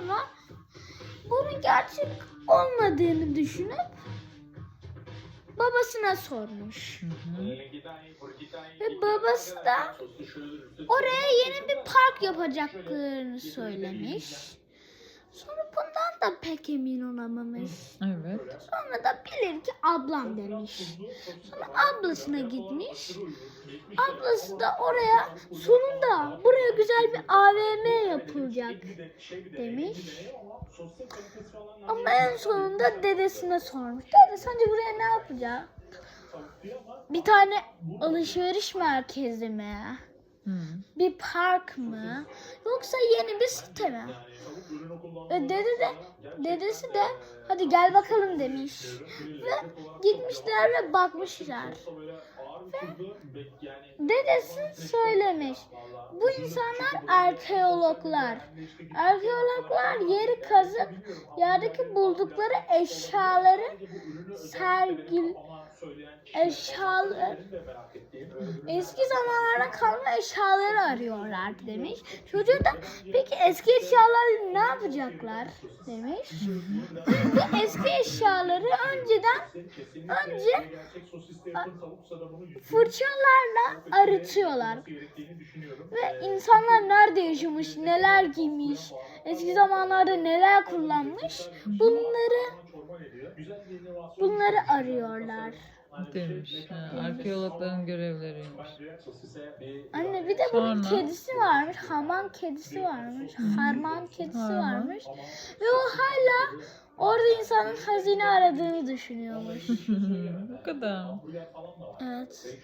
sonra bunun gerçek olmadığını düşünüp babasına sormuş. Hı hı. Ve babası da oraya yeni bir park yapacaklarını söylemiş. Sonra bundan da pek emin olamamış. Evet. Sonra da bilir ki ablam demiş. Sonra ablasına gitmiş. Ablası da oraya sonunda buraya güzel bir AVM yapılacak demiş. Ama en sonunda dedesine sormuş. Dede sence buraya ne yapacak? Bir tane alışveriş merkezi mi? Hı. Bir park mı? Yoksa yeni bir site mi? Ve dede de, dedesi de hadi gel bakalım demiş. Ve gitmişler ve bakmışlar. Dedesi söylemiş. Bu insanlar arkeologlar. Arkeologlar yeri kazıp yerdeki buldukları eşyaları sergil eşyalar eski zamanlarda kalma eşyaları arıyorlar demiş. Çocuğu da peki eski eşyaları ne yapacaklar demiş. Bu eski eşyaları önceden önce fırçalarla arıtıyorlar. Ve insanlar nerede yaşamış, neler giymiş, eski zamanlarda neler kullanmış bunları bunları arıyorlar. Demiş. Ha, arkeologların görevleriymiş. Anne bir de bunun Sonra? kedisi varmış. Haman kedisi varmış. Harman kedisi Harman. varmış. Ve o hala orada insanın hazine aradığını düşünüyormuş. Bu kadar. Evet.